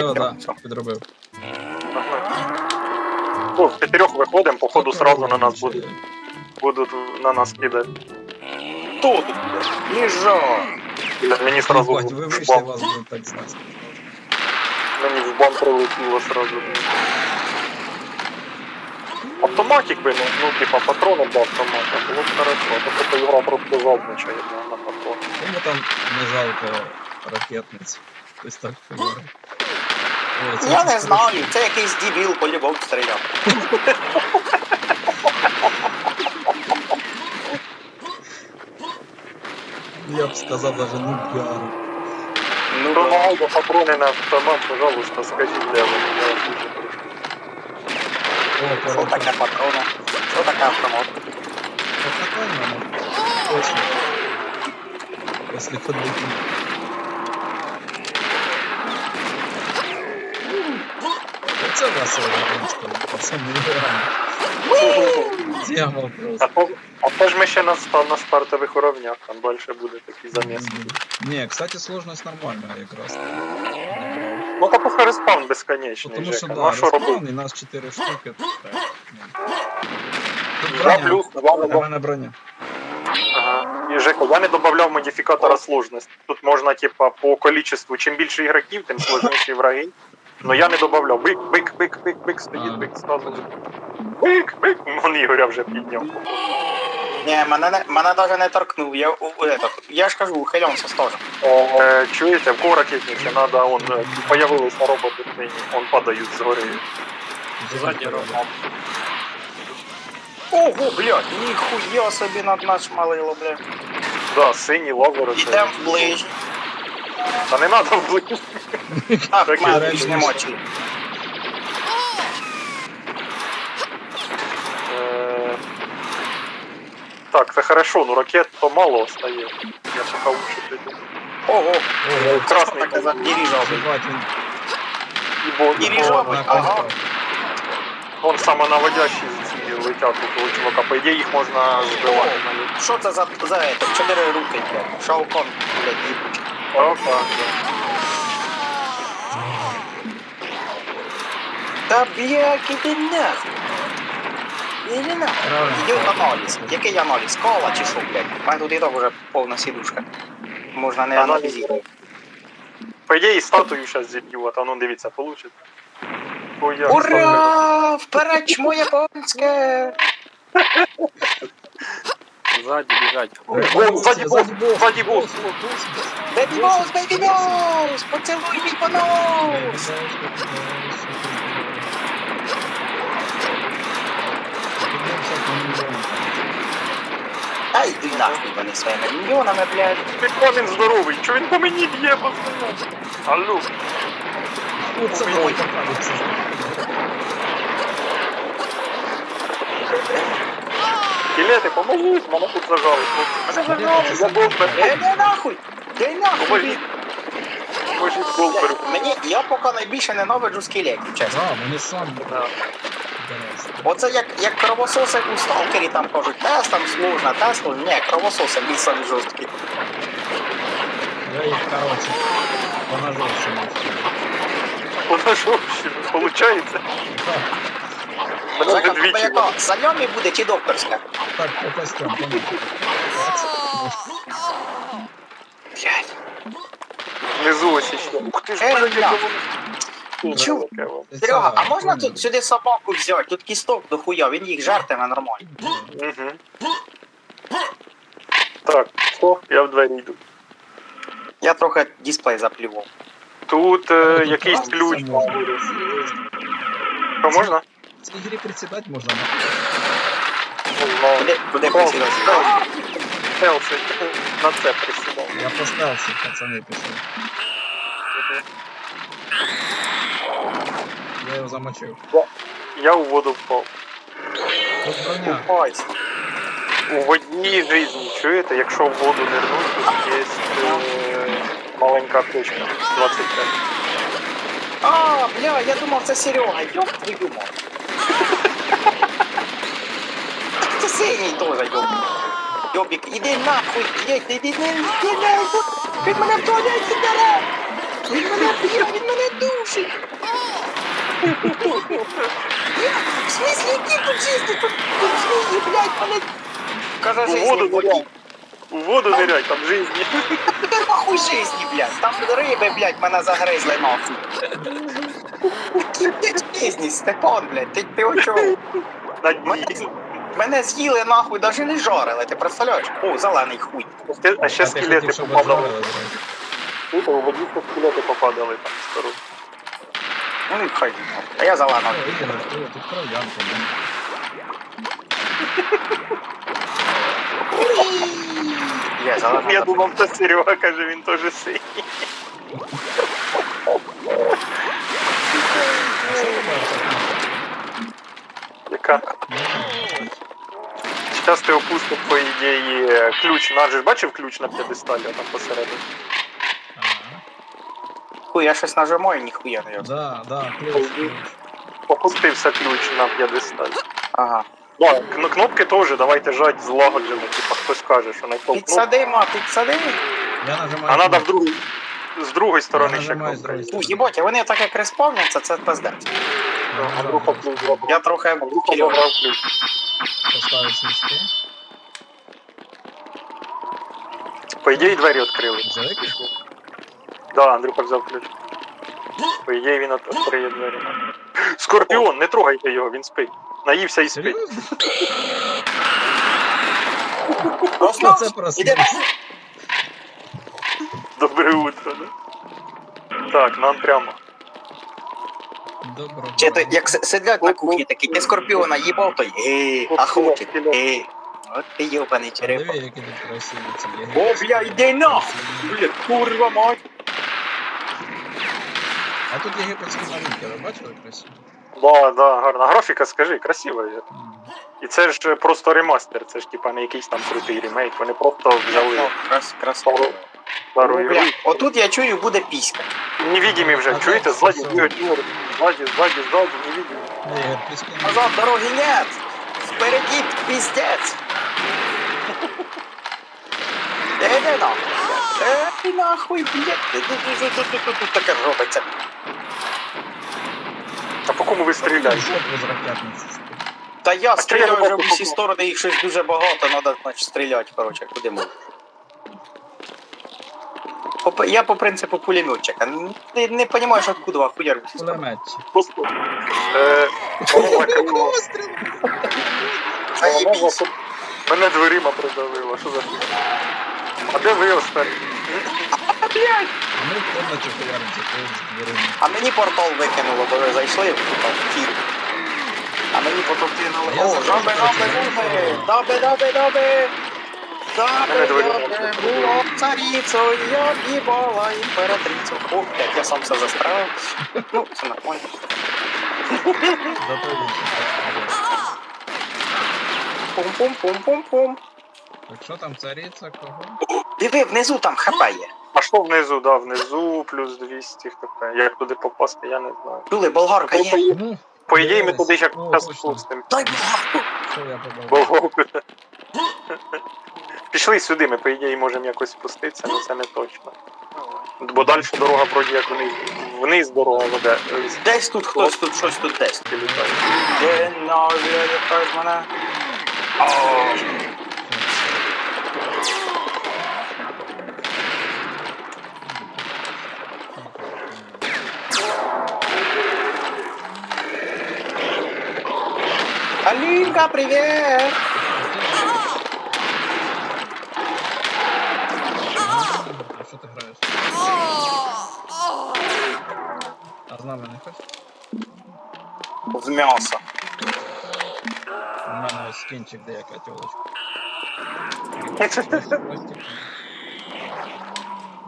укриття. да, Все. підробив. Ну, в п'ятирьох виходимо, походу сразу на нас будуть, будуть на нас кидати. Хто тут? Їжа. Мені сразу Бать, ви в вийшли, бан, вас будуть так знати. мені в бан прилетіло сразу. Автоматик би, ну, ну типа патрони до автомата, було б хорошо, а то просто ігра просто жадничає на, на патрони. Кому там не жалко ракетниць? Хтось так говорить. Я не знаю, це якийсь дебіл по-любому стріляв. Я б сказав даже ну піар. Ну, має патрони на автомат, пожалуйста, скажіть, де вони, я вас дуже прошу. О, Що коротше. таке патрони? Що таке автомат? Вот такой надо. Точно. Если ходить. Оце весело, що пацани. Тема А просто. то, а то ж ми ще на, на стартових уровнях, там далі буде такий заміс. Не, кстати, сложность нормальная якраз. Ну та просто респаун безконечний, Потому что Жека. да, Ну а що робити? респаун, и нас 4 штуки. так, ну. Тут броня. плюс, не У мене броня. Ага. І Жека, я не додавав модифікатора сложності. Тут можна, типа, по количеству, чим більше ігроків, тим сложніші враги. Но я не додавав. Бик, бик, бик, бик, бик, стоїть, бик, сразу. Бик, бик. Вон Ігоря вже підняв. Ні, мене, не- мене навіть не торкнув. Я, у, у, этот, я ж кажу, ухилянся теж. Е, чуєте, в кого ракетниці надо, он, е, появились на роботи, он падають згори. Задня роба. Ого, блядь, ніхуя собі над нас шмалило, блядь. Да, сині лазери. це- Ідем ближче. Та не надо вближче. А, Так, в мене я нема чим. Е, Так, це хорошо, ну ракет то мало остає. Я пока лучше піду. Ого, що красний за дирижабль? Ібо, Дирижабль, ага. кольцо. Вон самонаводящі ці летять у того чувака. По ідеї їх можна збивати. Що це за, за это? Чотири руки, блядь. Шаукон, блядь, їбучий. Да. Та блядь, іди нахуй. Іди нахуй. Іди аналіз. Який аналіз? Кола чи що, блядь? У мене тут і так вже повна сідушка. Можна не Аналіз. аналізувати. По ідеї статую зараз зіб'ю, а то ну дивіться, получите. Ой, я Ура! Вперед, чмо японське! Сзади бежать. Вон, ззаді бос, ззаді бос. Бейбі бос, бейбі бос! Поцілуй мій понос! Ай, йди нахуй вони своїми мільйонами, блядь. Яка він здоровий, чого він по мені б'є постоянно? Алло, Ой. Скелети, поможіть, мене тут зажали. Мене зажали, я голбер. Іди нахуй! Іди нахуй! Поможіть. Поможіть голберу. Мені, я поки найбільше ненавиджу скелетів, чесно. Да, вони самі. Да. Оце як, як кровососи у сталкері там кажуть, тест там сложно, тест сложно. Ні, кровососи більш самі жорсткі. Я їх, короче, поножовщину. Вона ж Жека, тебе двічі. буде чи докторська? Так, по костям, понятно. Блядь. Внизу ось ще. Ух ти ж, Е. Чу. Серега, а можна тут сюди собаку взяти? Тут кісток до хуя, він їх жартиме нормально. Так, що? Я в двері йду. Я трохи дисплей заплював. Тут е, якийсь ключ. все можна. В цій грі присідати можна. Куди, куди присідати? На це присідав. Я поставився, пацани пішли. Я його замочив. Я у воду впав. Тут броня. Купайся. У водній житті, чуєте, якщо в воду нирнуть, тут є е, маленька аптечка. 25. А, бля, я думав, це Серега, ёб твою мать. Це синій теж, ёб. Йобік, іди нахуй, їдь, іди, іди, іди нахуй. Він мене в туалеті бере. Він мене б'є, він мене душить. В смысле, які тут жизни? Тут, тут жизни, блядь, мене... У жизни, воду блядь. У воду ниряй, там жизні. Тепер нахуй жизни, блядь. Там риби, блядь, мене загризли нахуй. Які, блядь, жизни, Степан, блядь, ти, ти очов. На дні. Мене з'їли нахуй, даже не жарили, ти представляєш? О, зелений хуй. Ти- А ще скелети попадали. Тут у воді скелети попадали там стару. Ну і хай. нахуй. А я зелений. О, Ігор, ти тут кров'янка, блін. Я зелений. Я думав, це Серега каже, він теж синій. А що тебе оце? Яка Не знаю. Зараз ти опустив, по ідеї, ключ. Ж бачив ключ на п'єдесталі, а там посередині. Ага. Хуй, я щось нажимаю, ніхуя не його. Да, да, ключ, ключ. Опустився ключ на п'єдесталі. Ага. Да, кн- кнопки теж, давайте жать злагоджено, типа хтось каже, що знайшов кнопку. Підсадимо, підсадимо. Я нажимаю. А треба в другу, з другої сторони ще нажимаю з кнопка. другої є. сторони. Їботь, вони так як респавняться, це пиздець. Я Андрюха ключ. Я трохи ключ. Поставить свічки. По ідеї двері відкрили. Взяли ключ? Да, Андрюха взяв ключ. По ідеї він відкриє двері. Скорпіон, не трогайте його, він спить. Наївся і спить. Серйозно? Це Проснувся? просто. Утро, да? Так, нам прямо. Добро. Чи то як с- сидять на кухні такі, ти скорпіона їбав, то ей, охотник, ей. От ти йобаний черепа. Диви, які тут красиві ці О, бля, йди нахуй. Красиві. Бля, курва мать. А тут єгипетські малюнки, ви бачили красиво? Да, да, гарна графіка, скажи, красива є. І це ж е, просто ремастер, це ж типа не якийсь там крутий ремейк, вони просто взяли О, крас- Красиво. стару О, ігру. бля, отут я чую, буде піська. Невидимі вже, А чуєте, ззаді. Ззаді, ззаді, ззаді, невидимі. Ні, Ігор, ти скинь. Назад дороги нет. Впереди пиздец. Іди нахуй. Ей, нахуй, блядь. Тут таке робиться. А по кому ви стріляєте? Та я стріляю вже в усі сторони, їх щось дуже багато, треба значить, стріляти, коротше, куди можна. По- Я по принципу пулеметчика. Не, не розумієш, откуда хуяр. Кулеметчик. Просто. Е. Заєбісь. Мене дверима придавило, що за? А де ви останні? Блядь. А ми в комнаті хуяримося, коли з дверима. А мені портал викинуло, бо ви зайшли тут в тір. А мені потім кинули. Я О, забув, жаби, жаби. Даби, даби, даби! Даби, Мене даби, було царицею, я б'їбала імператрицю. О, блядь, я сам все застрелив. Ну, це нормально. Зато він ще Пум-пум-пум-пум-пум. Так що там цариця, кого? Диви, внизу там хп є. А що внизу, да, внизу плюс 200 хп. Як туди попасти, я не знаю. Чули, болгарка є. Ну, По ідеї ми туди як О, час точно. спустимо. Дай болгарку. Я побачив? Болговку. Пішли сюди, ми по ідеї можемо якось спуститися, але це не точно. Бо далі дорога вроді як вниз. Вниз дорога веде. Десь тут хтось тут щось тут десь. літає. Де навіть якась мене. О, Алинка, привет! А що ти граєш? А з нами не хочеш? В м'ясо. У мене ось скінчик, де яка тьолочка.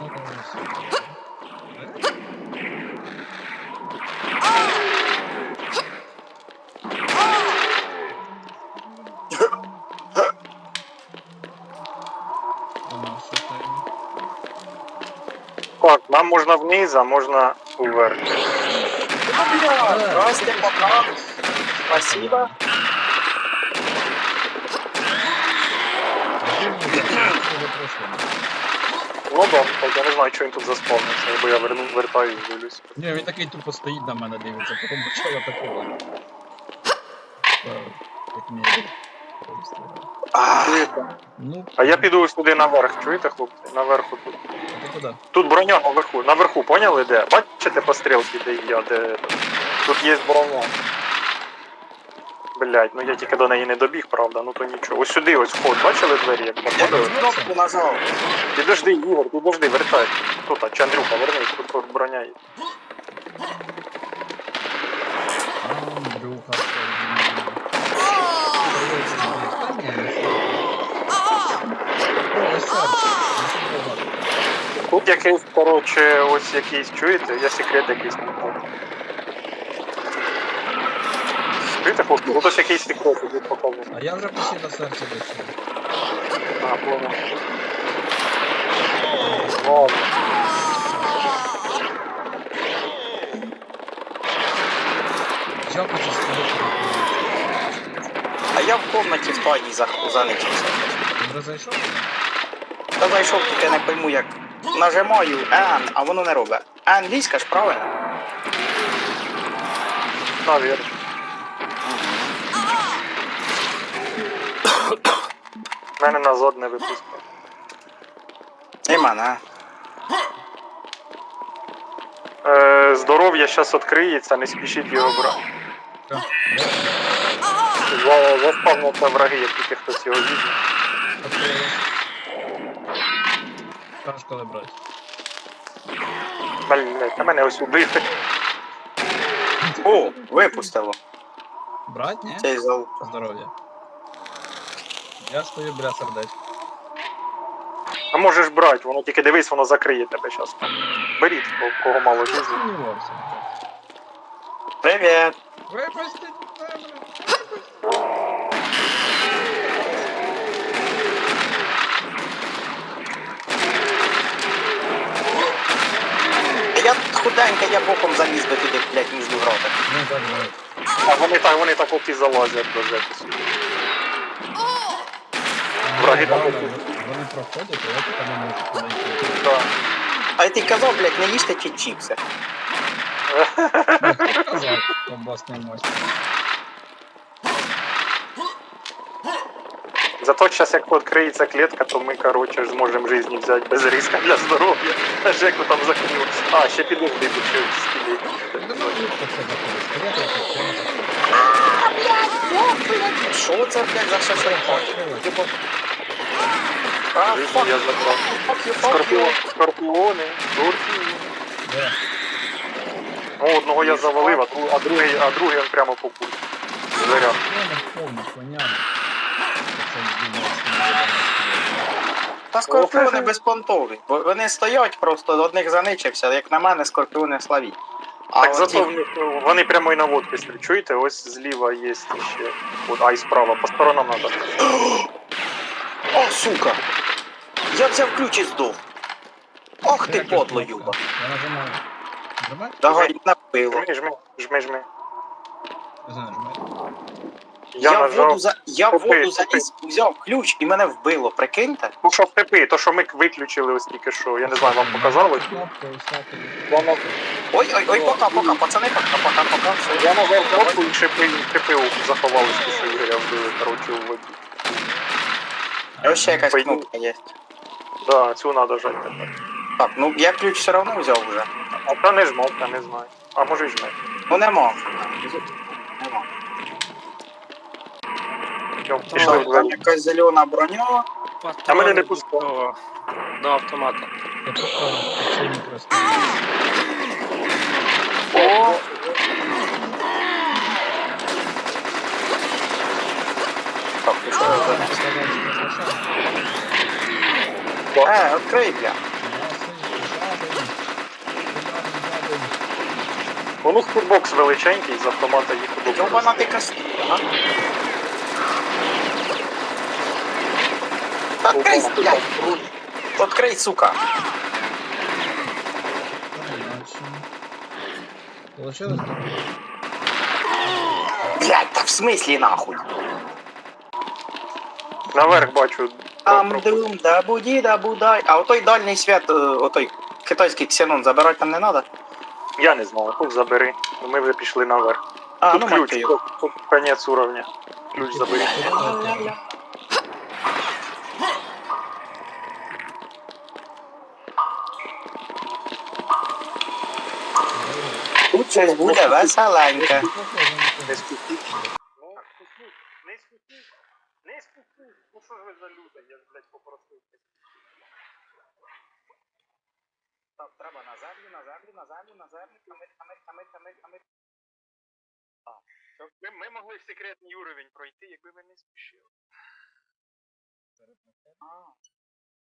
Ну, то ось. Так, нам можна вниз, а можна вверх. Здрасте, пока. Спасибо. Ну да, я не знаю, що він тут заспавнився, бо я верну, вертаюсь, дивлюсь. Ні, він такий тупо стоїть на мене, дивиться, потім почав атакувати. Як мені. А, Ну, А я піду сюди наверх, чуєте, хлопці? Наверху тут. Куди? Тут броня наверху. Наверху, поняли де? Бачите по стрілці, де я, де. Тут є броня. Блять, ну я тільки до неї не добіг, правда, ну то нічого. Ось сюди, ось вход, бачили двері, як проходили? кнопку нажав. Підожди, Ігор, підожди, вертай. Тут, а, чи Андрюха, вернись, тут, тут броня є. Андрюха, Тут якийсь, коротше, ось якийсь, чуєте? Я секрет якийсь знайшов. Чуєте, хлопці, тут ось якийсь секрет, я покажу. А я вже почти до серця дійшов. А, понял. Ладно. Скажу. А я в комнаті в тайній залишився. Ти вже зайшов? Та зайшов, тільки не пойму як. Нажимаю N, а воно не робить. Англійська ж правильно? Навірно. Мене назад не випустив. І мене. Е, здоров'я зараз відкриється, не спішіть його брати. Заспавнуться враги, як тільки хтось його візьме. Открылось. Кажеш, коли брати. Блять, а мене ось убити. О, випустило. Брать, ні? Цей зал. Здоров'я. Я стою біля сердечка. А можеш брати, воно тільки дивись, воно закриє тебе зараз. Беріть, у кого мало жизни. Сумнівався. Привіт. Випустіть мене! Я худенька, я боком заліз би туди, блядь, між гроти. Так. А вони так, вони так от і залазять до запису. Враги там Вони вони проходять, а я тільки не можу. Так. А ти казав, блядь, не їжте ті чіпси. Ну, ковбасний мастер. Зато зараз, як відкриється клітка, то ми, коротше, ж зможемо житті взяти без риска для здоров'я. Як там закинув. А, ще. Ну, заходить. Скелети якось тянуться. Що це, блядь, за шашлик? А, Житті я забрав. Скорпіон, скорпіони, скорпіони. Де? Ну, одного я завалив, а другий, а другий він прямо по курсу. Заряд. Здійснюється. Та скорпіони безпонтові. Бо вони стоять просто, одних заничився, як на мене, скорпіони славі. А Так зато в них, вони прямо і на водки стріляють. Чуєте, ось зліва є ще. От, а і справа, по сторонам надо. О, сука! Я взяв ключ і здох. Ох ти, подло. Юба. Я нажимаю. Нажимай? Давай, напило. Жми, жми, жми, жми. Не знаю, нажимай. Я, Я, нажав. воду, за... я Купи, воду заліз, взяв ключ і мене вбило, прикиньте? Ну що втепи, то що ми виключили ось тільки що, я не знаю, вам показали. Нажав, Ой, ой, ой, пока, пока, пацани, пока, пока, пока, все. я нажав кнопку і шипи, ТПУ заховалось, ті, що Ігоря вбили, коротше, у воді. Ось ще якась Пойду. кнопка є. Да, цю надо жати тепер. Так, ну я ключ все одно взяв вже. А та не жмов, я не знаю. А може й жме. Ну нема. Нема. Йом, Що, Пішли в там якась зелена броня. А мене не пускали. До автомата. О! Так, ти що? Е, відкрий, бля. Ну, ну, футбокс величенький, з автомата їх удобно. Йобана ти кас... Ага. Відкрий, блядь. Відкрий, сука. Получилось? Блядь, та в смислі нахуй. Наверх бачу. Там дум, да буді, да будай. А отой дальній свят, е, отой китайський ксенон забирати там не треба? Я не знаю, хоч забери. Ми вже пішли наверх. А, Тут ну ключ, мать його. тут, тут конець уровня. Ключ забери. Тут щось буде веселеньке. Не скупіть. Не скупіть. Не скупіть. Ну що ж ви за люди, я ж, блядь, попросив. Так, треба на землю, на землю, на землю, на землю, камить, камить, камить, камить, камить. Ми, ми могли в секретний уровень пройти, якби ви не спішили. А,